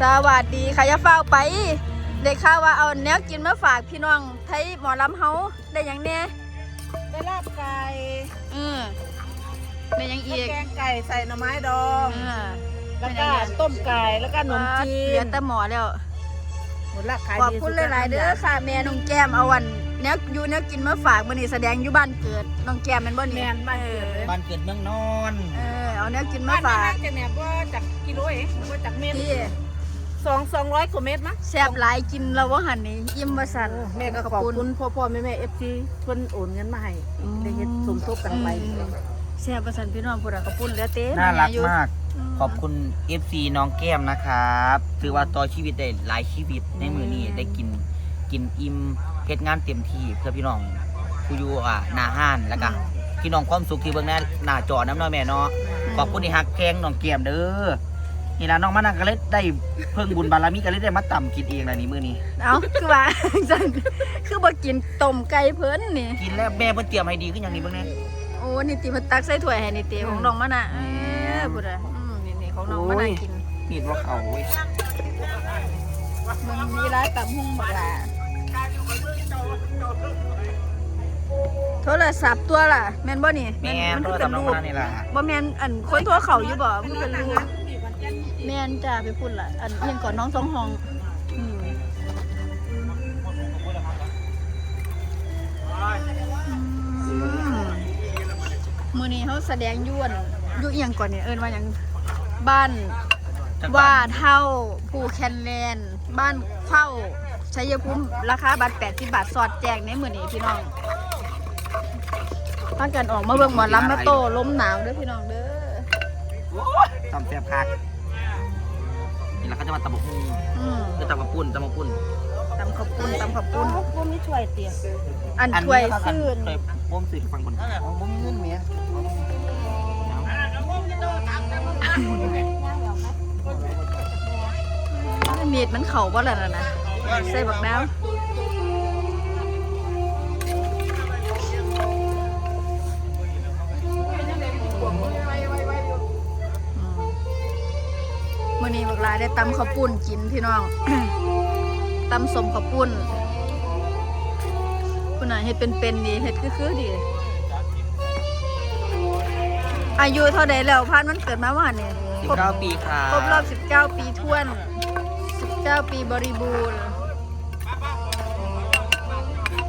สวัสดีค่ะอย่าเฝ้าวไป ได้ข่าวว่าเอาแนวกินมาฝากพี่น้องไทยหมอลำเฮาได้หยังแน่ได้ลาบไก่เออได้หยังอีกแกงไก่ใส่หน่อไม้ดองเออแล้วก็ต้มไก่แล้วก็ขนมจีเหลือนแต่หมอแล้วหมดละขายขอบดีคุณสุหลายๆเด้อค่ะแม่น้องแก้มเอาวันแนวอยู่แนวกินมาฝากมื้อนี้แสดงอยู่บ้านเกิดน้องแก้มแม่นบ่แมนี่นบ้านเกิดเลยบ้านเกิดเมืองนอน เออเอาแนวกินมาบ้านฝากน่าจะเนี่ยว่าจากกิโลเองว่าจากเมตรที่ สองสองร้อยกว่าเมตรมั้งแซ่บหลายกินแล้วว่าหั่นนี่อิ่มว่าซั่นแม่ก็ขอบคุณพ่อพ่อแม่แม่เอฟซีทวนโอนเงินมาให้ได้เฮ็ดสมทบกันไปแซ่บว่าซั่นพี่น้องพุ่นน่ะขอบคุณเหลือเต้น่ารักอยู่มาก ขอบคุณ FC น้องแก้มนะครับถือว่าต่อชีวิตได้หลายชีวิตในมือนี้ได้กินกินอิ่มเฮ็ดงานเต็มที่เพื่อพี่น้องผู้อยู่อ่าหน้าห้านแล้วก็พี่น้องความสุขที่เบิ่งหน้าหน้าจอน้ำน้อยแม่เนาะขอบคุณที่ฮักแกงน้องแก้มเด้อ นี่ล่ะน้องมานังก็เลยได้เพิ่งบุญบารมีก็เลยได้มาต่ำกินเองล่ะนี่มื้อนี้ เอาคือว่าจังคือบ่กินต้มไก่เพิ่นนี่ กินแล้วแม่เพิ่นเตรียมให้ดีขึ้นอย่างนี้เบิ่งแน่ โอ้นี่ติเพิ่นตักใส่ถ้วยให้นี่ติของน้องมะนาวเออพุ่นน่ะอืมนี่ๆของน้องมะนาวกินมีดว่าเขาเว้ยมันมีร้านตำหุ่งบักหลาโทรศัพท์ตัวล่ะแม่นบ่นี่แม่มันโทคืรอศัเป็พนท์น้องรูปมานี่ล่ะบ่แม่นอันคนทั่วเขาอยู่บ่มันเป็นรูป แม่นจ้าไปพุ่นล่ะ อันเอียงก่อนน้องสองห้องอืมอืมมื้อนี้เขาแสดงอยวนยู่เอียงก่อนเนี่ยเอิ้นว่าหยังบ้านว่าเท่าภูแคนแลนบ้านเข้าชัยภูมิราคาบัตร80บาทสอดแจกในมือนี้พี่น้องถ้ากันออกมาเบิ่งหมอลำมาโตล้มหนาวเด้อพี่น้องเด้อตำแซ่บคัก นี่แล้วก็จะมาตำบักหุ่งอืมคือตำบักปุ่นตำบักปุ่นตำข้าวปุ้นตำข้าวปุ้นพวกนี้ช่วยเตี๋ยอันถ้วยซื่นเคยป้มสื่อฟังบนอ๋อบ่มีเงินเมียมีดมันเข่าบ่ล่ะนั่นนะใส่บักน้ำ ได้ตำข้าวปุ้นกินพี่น้อง ตำสมข้าวปุ้นคุณน่ะเฮ็ดเป็นๆดีเฮ็ดคือๆดี อายุเท่าใดแล้วพานมันเกิดมาว่าเนี่ยสิบครบเก้าปีค่ะครบรอบ 19 ปีท้วน 19 ปีบริบูรณ์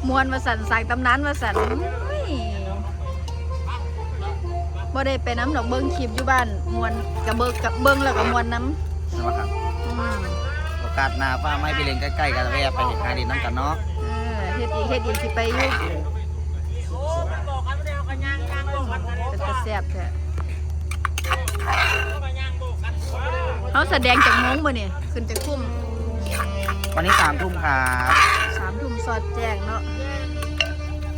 มวนวสันสายตำนานวสันอุ้ยบ่ได้ไปน้ำดอกเบิ้งคลิปอยู่บ้านมวนกับเบิ้งกับเบิ้งแล้วกับมวนน้นะครับำอืมโอกาสหน้าฟ้าไม่ไปเล่นใกล้ๆกันแวะไปเห็นคาดินน้ำกันเนาะเออเฮ็ดอีกเฮ็ดอีกสิไปอยู่เป็นตะแซ่บแท้เขาแสดงจากโมงบ่เนี่ยขึ้นจากทุ่มวันนี้สามทุ่มครับสามทุ่มสอดแจ้งเนาะ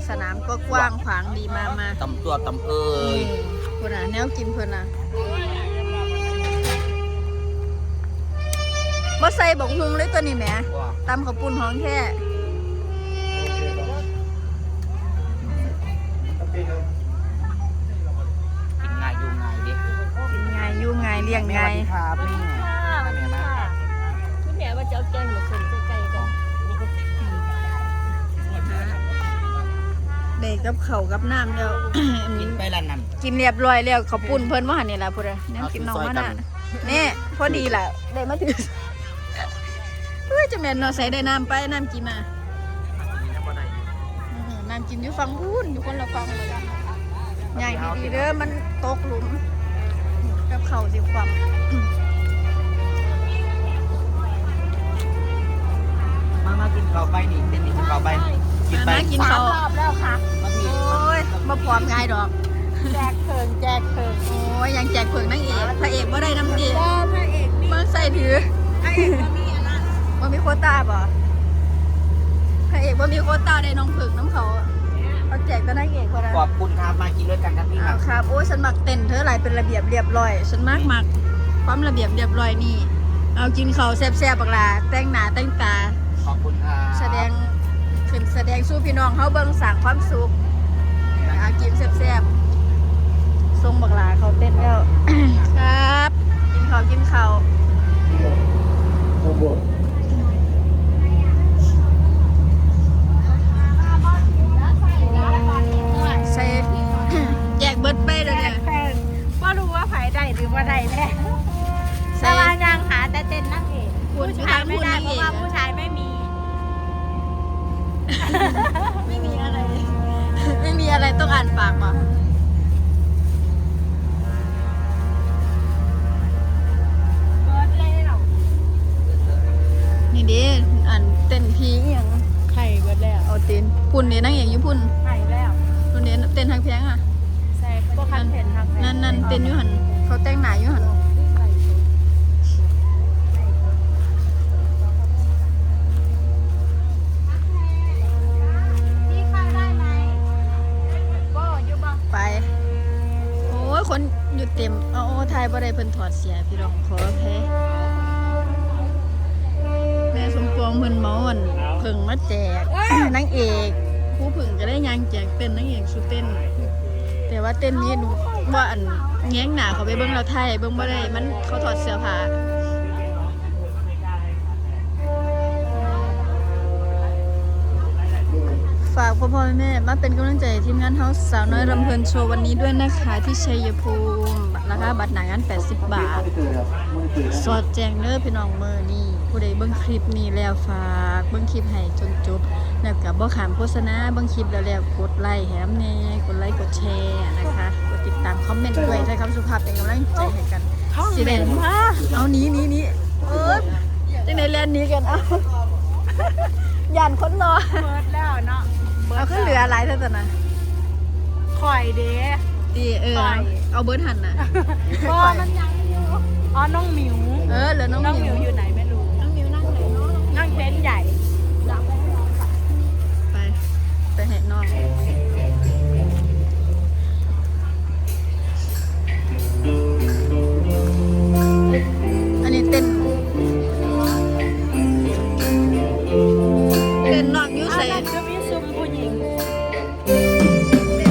สนามก็กว้างขวางดีมามาตำตัวตำเอ้ยเพื่นน่ะแนวกินเพื่นน่ะ บ่ใส่บกฮุงเลยตัวนี้แหมตำข้าวปุ้นห้องแท้กินง่ายอยู่ง่ายดิกินไงายอยู่ไงายเลี้ยงไงายครับแม่แม่มาคุณแม่ว่าจะเอาแกงหรือคนไก่กันได้กับข้าวกับน้ำแล้วกินไปละนั่นกินเรียบร้อยแล้วข้าวปุ้นเพิ่นว่าหั่นนี่ล่ะพุ่นน่ะแนวกินน้องเอามากินซอยกัน่ะนนี่พอดีล่ะได้มาถือเฮ้ย จะแม่นเนาะใส่ได้น้ำไปน้ำกินมาอืมน้ำกินอยู่ฝั่งพูนอยู่คนละฝั่งเลยอะใหญ่ดีๆเด้อมันตกหลุมกับเข่าสิความมามากินข้าวไปนี่เต้นนี่กินข้าวไปกินไปมากินเขาวรอบแล้วค่ะมาพี่โอ้ยมาพร้อมง่ายดอกแจกเพิงแจกเพิงโอ้ยยังแจกเผิงนางเอกพระเอกบ่ได้น้ำเอกก็พระเอกนี่เมื่อใส่ถือพระเอกก็มีอันนั้น ว่ามีโควต้าบ่พระเอกว่ามีโควต้าได้น้องผึ่งน้ำเขาเขาแจกแต่นางเอกคนละขอบคุณครับมากินด้วยกันครับพี่คอ้ารัวบครับโอ้ยฉันมักเต้นเธอหลายเป็นระเบียบเรียบร้อย ฉันมากมักความระเบียบเรียบร้อยนี่ เอากินเขาวแซ่บๆบักลาแต่งหน้าแต่งตา ขอบคุณครับแสดงขึ้นแสดงสู้พี่น้องเขาเบิ่งสั่งความสุขอากินแซ่บๆ ว่าได้แน่สบายจังหาแต่เจนนักเอกผู้ชายไม่ได้เพราะว่าผู้ชายไม่มี ไม่มีอะไร ไม่มีอะไรต้องอ่านปากป่ะ เขาแต่งหนาอยู่หันพี่เข้าได้ไหมก็อยู่บ้างไป โอ้ย คนอยู่เต็มเอาโอ้ทายบ่ได้เพิ่นถอดเสียพี่รองขอแพ้แม่สมปองเพิ่นเมาอันเพิ่งมาแจกนางเอก ผู้ผึ่งก็ได้ยางแจกเต้นนางเอกสุดเต้น แต่ว่าเต้นนี้หนู ว่าอันแง้งหนาเขาไปเบิ้งเราไทยเบิ้งบ่ได้มันเขาถอดเสื้อผ้าฝากพ่อพ่อแม่มาเป็นกำลังใจทีมงานเฮาสาวน้อยรำเพลินโชว์วันนี้ด้วยนะคะที่ชัยภูมิราคาบัตรหนังงาน 80 บาท สอดแจงเด้อพี่น้องเมื่อนี่ผู้ใดเบิ่งคลิปนี้แล้วฝากเบิ่งคลิปให้จนจบแล้วก็บ่ขามโฆษณาเบิ่งคลิปแล้วแล้วกดไลค์แถมแน่กดไลค์กดแชร์นะคะกดติดตามคอมเมนต์ด้วยใช้คำสุภาพเป็นกำลังใจให้กันสิได้เอาหนี้นี้นี้เออจังได๋แล่นหนี้กันเอาย่านคนรอเบิร์ดแล้วเนาะเอาขึ้นเหลือหลายเท่านั้นนะข่อยเด้ตีเออเอาเอาเบิร์ดหันน่ะก็มันยังอยู่อ๋อน้องหมิว เออเหลือน้องน้องหหมิมิววอยู่ไหนไม่รู้ น้องหมิวนั่งไหนเนาะนั่งเต็นท์ใหญ่ไป ไปเห็นน้องอันนี้เต้นเต้นน้องอยูอะใส่แล้วจะมีซุ้มผู้หญิงเต้น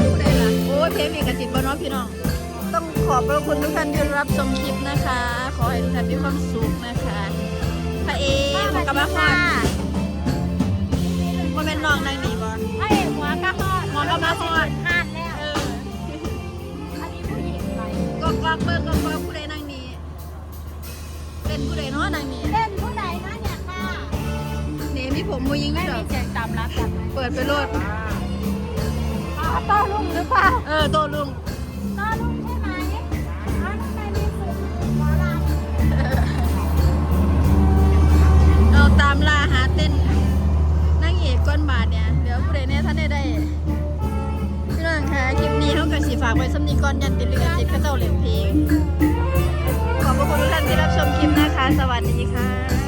ผู้ใดล่ะโอ้ยเพลงมีกระจิตบ่เน้องพี่น้อง ต้องขอบพระคุณทุกท่านที่รับชมคลิปนะคะขอ ให้ทุกท่านมีความสุขนะคะพระเอกกับมาฮอดว่าเป็นน้องนางนี่บ่ไอ้หัวกระหอดหัวกระหอดหาดแล้วอันนี้ผู้หญิงไหมก็กวักเบิ่งก็กวักผู้ใดนั่งนี้เล่นผู้ใดเนาะนั่งนี้เล่นผู้ใดนะเนี่ยค่ะเนี่ยมีผมผู้หญิงไม่ไม่หรมีอกเสียงตามรับกันเปิดไปโลดอ๋อต้อลุงหรือเปล่าเออโตลุง ฝากไว้สำนีก่อนยันติเรือจิตข้าเจ้าเหลียญพิงขอบพระคุณทุกท่านที่รับชมคลิปนะคะ สวัสดีค่ะ